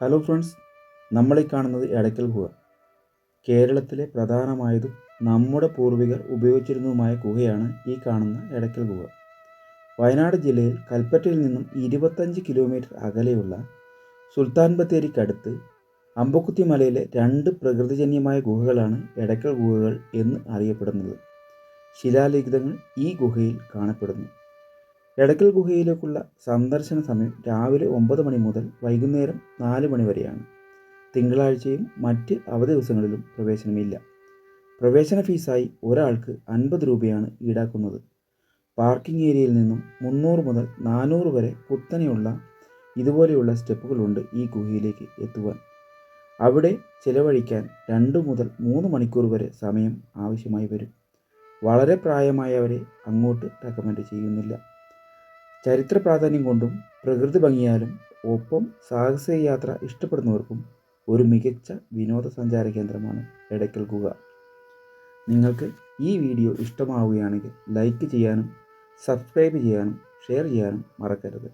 Hello friends നമ്മളീ കാണുന്നത് എടയ്ക്കൽ ഗുഹ കേരളത്തിലെ പ്രധാനമായതും നമ്മുടെ പൂർവികർ ഉപയോഗിച്ചിരുന്നതുമായ ഗുഹയാണ് ഈ കാണുന്ന എടയ്ക്കൽ ഗുഹ വയനാട് ജില്ലയിൽ കൽപ്പറ്റയിൽ നിന്നും ഇരുപത്തഞ്ച് കിലോമീറ്റർ അകലെയുള്ള സുൽത്താൻ ബത്തേരിക്കടുത്ത് അമ്പക്കുത്തി മലയിലെ രണ്ട് പ്രകൃതിജന്യമായ ഗുഹകളാണ് എടയ്ക്കൽ ഗുഹകൾ എന്ന് അറിയപ്പെടുന്നത്. ശിലാലിഖിതങ്ങൾ ഈ ഗുഹയിൽ കാണപ്പെടുന്നു. എടക്കൽ ഗുഹയിലേക്കുള്ള സന്ദർശന സമയം രാവിലെ ഒമ്പത് മണി മുതൽ വൈകുന്നേരം നാല് മണി വരെയാണ്. തിങ്കളാഴ്ചയും മറ്റ് അവധി ദിവസങ്ങളിലും പ്രവേശനമില്ല. പ്രവേശന ഫീസായി ഒരാൾക്ക് അൻപത് രൂപയാണ് ഈടാക്കുന്നത്. പാർക്കിംഗ് ഏരിയയിൽ നിന്നും മുന്നൂറ് മുതൽ നാനൂറ് വരെ കുത്തനെയുള്ള ഇതുപോലെയുള്ള സ്റ്റെപ്പുകളുണ്ട് ഈ ഗുഹയിലേക്ക് എത്തുവാൻ. അവിടെ ചിലവഴിക്കാൻ രണ്ട് മുതൽ മൂന്ന് മണിക്കൂർ വരെ സമയം ആവശ്യമായി വരും. വളരെ പ്രായമായവരെ അങ്ങോട്ട് റെക്കമെൻഡ് ചെയ്യുന്നില്ല. ചരിത്ര പ്രാധാന്യം കൊണ്ടും പ്രകൃതി ഭംഗിയാലും ഒപ്പം സാഹസിക യാത്ര ഇഷ്ടപ്പെടുന്നവർക്കും ഒരു മികച്ച വിനോദസഞ്ചാര കേന്ദ്രമാണ് എടയ്ക്കൽ ഗുഹ. നിങ്ങൾക്ക് ഈ വീഡിയോ ഇഷ്ടമാവുകയാണെങ്കിൽ ലൈക്ക് ചെയ്യാനും സബ്സ്ക്രൈബ് ചെയ്യാനും ഷെയർ ചെയ്യാനും മറക്കരുത്.